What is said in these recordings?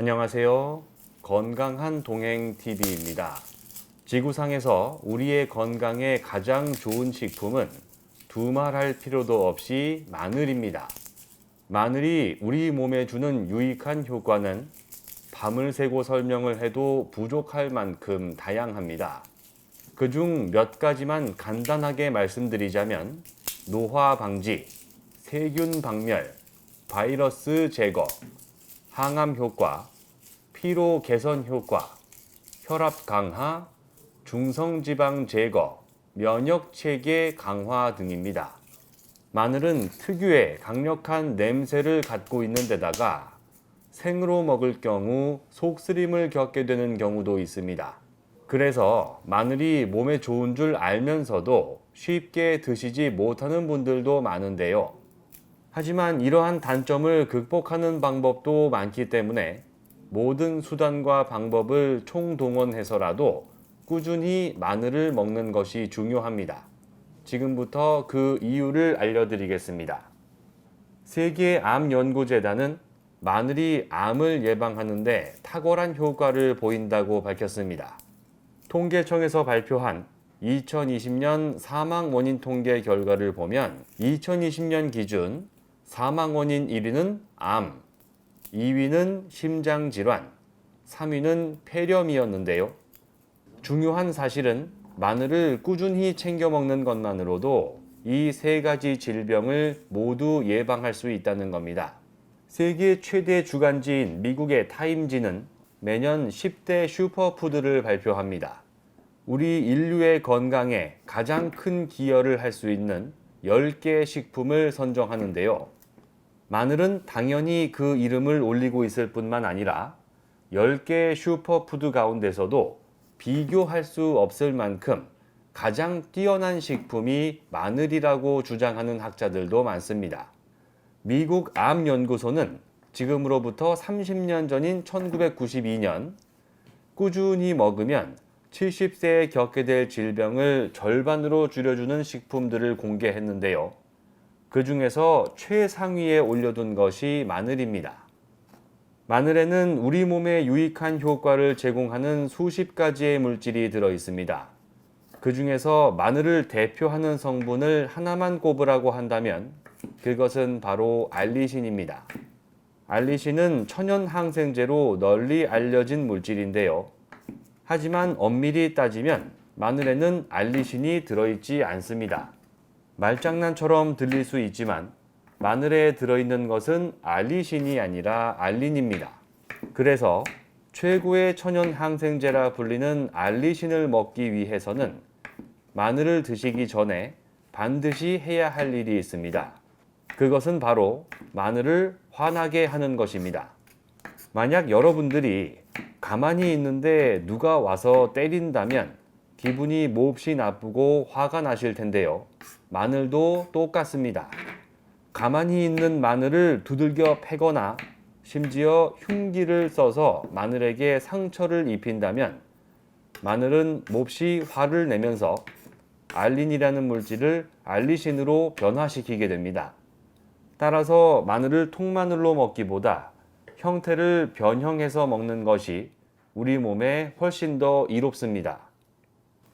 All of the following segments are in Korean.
안녕하세요. 건강한 동행 TV입니다. 지구상에서 우리의 건강에 가장 좋은 식품은 두말할 필요도 없이 마늘입니다. 마늘이 우리 몸에 주는 유익한 효과는 밤을 새고 설명을 해도 부족할 만큼 다양합니다. 그중 몇 가지만 간단하게 말씀드리자면 노화 방지, 세균 박멸, 바이러스 제거, 항암 효과, 피로 개선 효과, 혈압 강화, 중성지방 제거, 면역 체계 강화 등입니다. 마늘은 특유의 강력한 냄새를 갖고 있는 데다가 생으로 먹을 경우 속쓰림을 겪게 되는 경우도 있습니다. 그래서 마늘이 몸에 좋은 줄 알면서도 쉽게 드시지 못하는 분들도 많은데요. 하지만 이러한 단점을 극복하는 방법도 많기 때문에 모든 수단과 방법을 총동원해서라도 꾸준히 마늘을 먹는 것이 중요합니다. 지금부터 그 이유를 알려드리겠습니다. 세계암연구재단은 마늘이 암을 예방하는데 탁월한 효과를 보인다고 밝혔습니다. 통계청에서 발표한 2020년 사망 원인 통계 결과를 보면 2020년 기준 사망 원인 1위는 암, 2위는 심장 질환, 3위는 폐렴이었는데요. 중요한 사실은 마늘을 꾸준히 챙겨 먹는 것만으로도 이 세 가지 질병을 모두 예방할 수 있다는 겁니다. 세계 최대 주간지인 미국의 타임지는 매년 10대 슈퍼푸드를 발표합니다. 우리 인류의 건강에 가장 큰 기여를 할 수 있는 10개 식품을 선정하는데요. 마늘은 당연히 그 이름을 올리고 있을 뿐만 아니라 10개 슈퍼푸드 가운데서도 비교할 수 없을 만큼 가장 뛰어난 식품이 마늘이라고 주장하는 학자들도 많습니다. 미국 암연구소는 지금으로부터 30년 전인 1992년 꾸준히 먹으면 70세에 겪게 될 질병을 절반으로 줄여주는 식품들을 공개했는데요. 그 중에서 최상위에 올려둔 것이 마늘입니다. 마늘에는 우리 몸에 유익한 효과를 제공하는 수십 가지의 물질이 들어 있습니다. 그 중에서 마늘을 대표하는 성분을 하나만 꼽으라고 한다면 그것은 바로 알리신입니다. 알리신은 천연 항생제로 널리 알려진 물질인데요. 하지만 엄밀히 따지면 마늘에는 알리신이 들어있지 않습니다. 말장난처럼 들릴 수 있지만 마늘에 들어있는 것은 알리신이 아니라 알린입니다. 그래서 최고의 천연 항생제라 불리는 알리신을 먹기 위해서는 마늘을 드시기 전에 반드시 해야 할 일이 있습니다. 그것은 바로 마늘을 화나게 하는 것입니다. 만약 여러분들이 가만히 있는데 누가 와서 때린다면 기분이 몹시 나쁘고 화가 나실 텐데요. 마늘도 똑같습니다. 가만히 있는 마늘을 두들겨 패거나 심지어 흉기를 써서 마늘에게 상처를 입힌다면 마늘은 몹시 화를 내면서 알린이라는 물질을 알리신으로 변화시키게 됩니다. 따라서 마늘을 통마늘로 먹기보다 형태를 변형해서 먹는 것이 우리 몸에 훨씬 더 이롭습니다.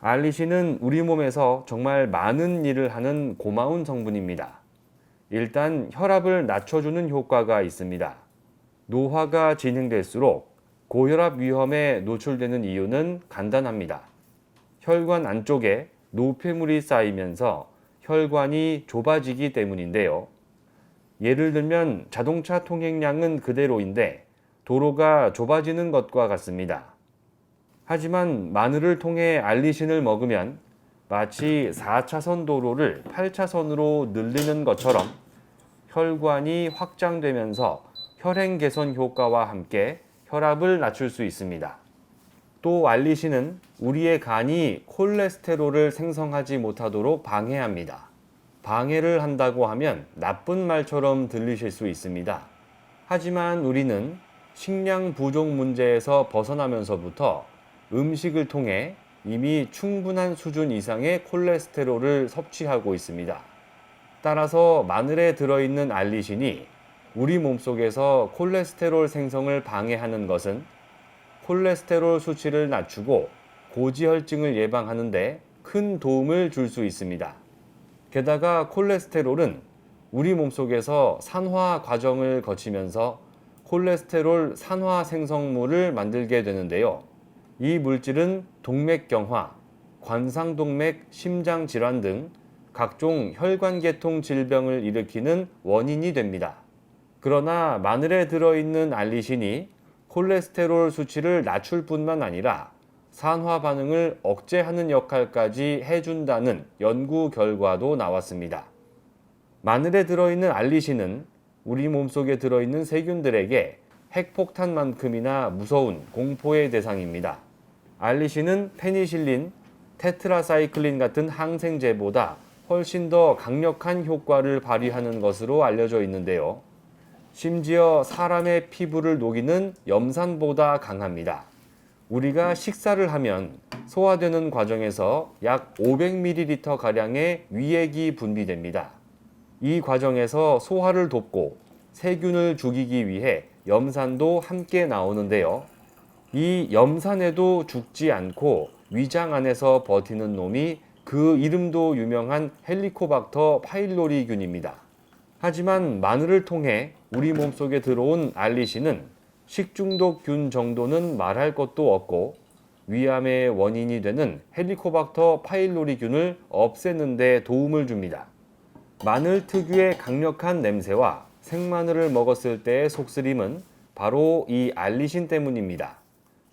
알리신은 우리 몸에서 정말 많은 일을 하는 고마운 성분입니다. 일단 혈압을 낮춰주는 효과가 있습니다. 노화가 진행될수록 고혈압 위험에 노출되는 이유는 간단합니다. 혈관 안쪽에 노폐물이 쌓이면서 혈관이 좁아지기 때문인데요. 예를 들면 자동차 통행량은 그대로인데 도로가 좁아지는 것과 같습니다. 하지만 마늘을 통해 알리신을 먹으면 마치 4차선 도로를 8차선으로 늘리는 것처럼 혈관이 확장되면서 혈행 개선 효과와 함께 혈압을 낮출 수 있습니다. 또 알리신은 우리의 간이 콜레스테롤을 생성하지 못하도록 방해합니다. 방해를 한다고 하면 나쁜 말처럼 들리실 수 있습니다. 하지만 우리는 식량 부족 문제에서 벗어나면서부터 음식을 통해 이미 충분한 수준 이상의 콜레스테롤을 섭취하고 있습니다. 따라서 마늘에 들어있는 알리신이 우리 몸속에서 콜레스테롤 생성을 방해하는 것은 콜레스테롤 수치를 낮추고 고지혈증을 예방하는데 큰 도움을 줄 수 있습니다. 게다가 콜레스테롤은 우리 몸속에서 산화 과정을 거치면서 콜레스테롤 산화 생성물을 만들게 되는데요. 이 물질은 동맥경화, 관상동맥 심장 질환 등 각종 혈관계통 질병을 일으키는 원인이 됩니다. 그러나 마늘에 들어있는 알리신이 콜레스테롤 수치를 낮출 뿐만 아니라 산화 반응을 억제하는 역할까지 해준다는 연구 결과도 나왔습니다. 마늘에 들어있는 알리신은 우리 몸속에 들어있는 세균들에게 핵폭탄만큼이나 무서운 공포의 대상입니다. 알리신은 페니실린, 테트라사이클린 같은 항생제보다 훨씬 더 강력한 효과를 발휘하는 것으로 알려져 있는데요. 심지어 사람의 피부를 녹이는 염산보다 강합니다. 우리가 식사를 하면 소화되는 과정에서 약 500ml 가량의 위액이 분비됩니다. 이 과정에서 소화를 돕고 세균을 죽이기 위해 염산도 함께 나오는데요. 이 염산에도 죽지 않고 위장 안에서 버티는 놈이 그 이름도 유명한 헬리코박터 파일로리균입니다. 하지만 마늘을 통해 우리 몸속에 들어온 알리신은 식중독균 정도는 말할 것도 없고 위암의 원인이 되는 헬리코박터 파일로리균을 없애는 데 도움을 줍니다. 마늘 특유의 강력한 냄새와 생마늘을 먹었을 때의 속쓰림은 바로 이 알리신 때문입니다.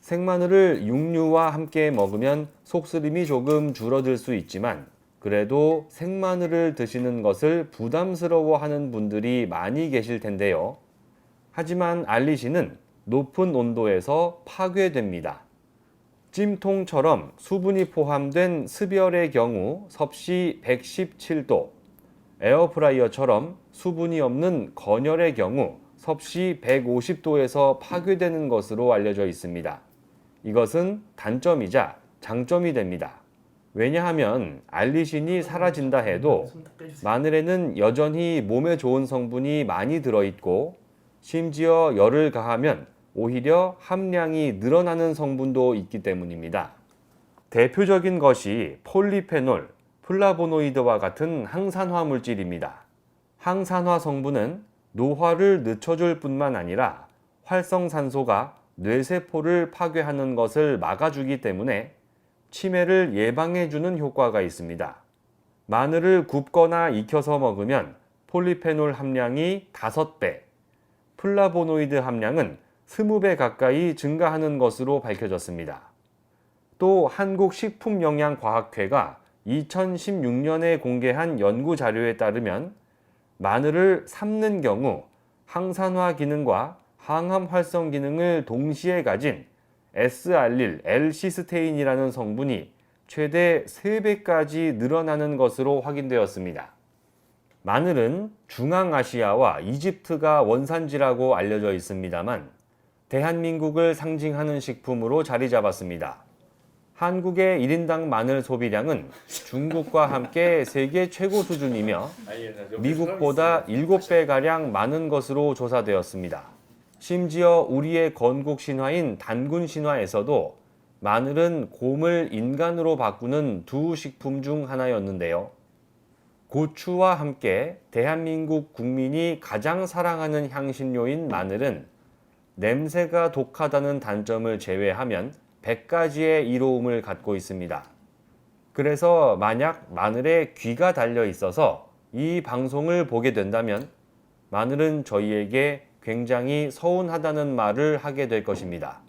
생마늘을 육류와 함께 먹으면 속쓰림이 조금 줄어들 수 있지만 그래도 생마늘을 드시는 것을 부담스러워 하는 분들이 많이 계실 텐데요. 하지만 알리신은 높은 온도에서 파괴됩니다. 찜통처럼 수분이 포함된 습열의 경우 섭씨 117도, 에어프라이어처럼 수분이 없는 건열의 경우 섭씨 150도에서 파괴되는 것으로 알려져 있습니다. 이것은 단점이자 장점이 됩니다. 왜냐하면 알리신이 사라진다 해도 마늘에는 여전히 몸에 좋은 성분이 많이 들어있고 심지어 열을 가하면 오히려 함량이 늘어나는 성분도 있기 때문입니다. 대표적인 것이 폴리페놀, 플라보노이드와 같은 항산화 물질입니다. 항산화 성분은 노화를 늦춰줄 뿐만 아니라 활성산소가 뇌세포를 파괴하는 것을 막아주기 때문에 치매를 예방해주는 효과가 있습니다. 마늘을 굽거나 익혀서 먹으면 폴리페놀 함량이 5배, 플라보노이드 함량은 20배 가까이 증가하는 것으로 밝혀졌습니다. 또 한국식품영양과학회가 2016년에 공개한 연구 자료에 따르면 마늘을 삶는 경우 항산화 기능과 항암 활성 기능을 동시에 가진 S알릴 L시스테인이라는 성분이 최대 3배까지 늘어나는 것으로 확인되었습니다. 마늘은 중앙아시아와 이집트가 원산지라고 알려져 있습니다만 대한민국을 상징하는 식품으로 자리 잡았습니다. 한국의 1인당 마늘 소비량은 중국과 함께 세계 최고 수준이며 미국보다 7배가량 많은 것으로 조사되었습니다. 심지어 우리의 건국 신화인 단군 신화에서도 마늘은 곰을 인간으로 바꾸는 두 식품 중 하나였는데요. 고추와 함께 대한민국 국민이 가장 사랑하는 향신료인 마늘은 냄새가 독하다는 단점을 제외하면 100가지의 이로움을 갖고 있습니다. 그래서 만약 마늘에 귀가 달려 있어서 이 방송을 보게 된다면 마늘은 저희에게 굉장히 서운하다는 말을 하게 될 것입니다.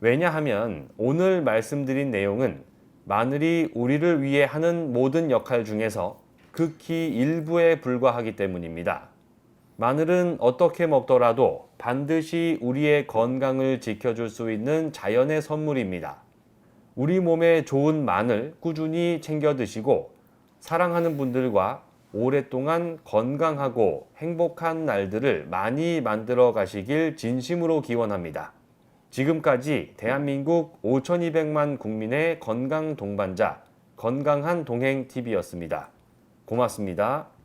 왜냐하면 오늘 말씀드린 내용은 마늘이 우리를 위해 하는 모든 역할 중에서 극히 일부에 불과하기 때문입니다. 마늘은 어떻게 먹더라도 반드시 우리의 건강을 지켜줄 수 있는 자연의 선물입니다. 우리 몸에 좋은 마늘 꾸준히 챙겨 드시고 사랑하는 분들과 오랫동안 건강하고 행복한 날들을 많이 만들어 가시길 진심으로 기원합니다. 지금까지 대한민국 5,200만 국민의 건강 동반자 건강한 동행 TV였습니다. 고맙습니다.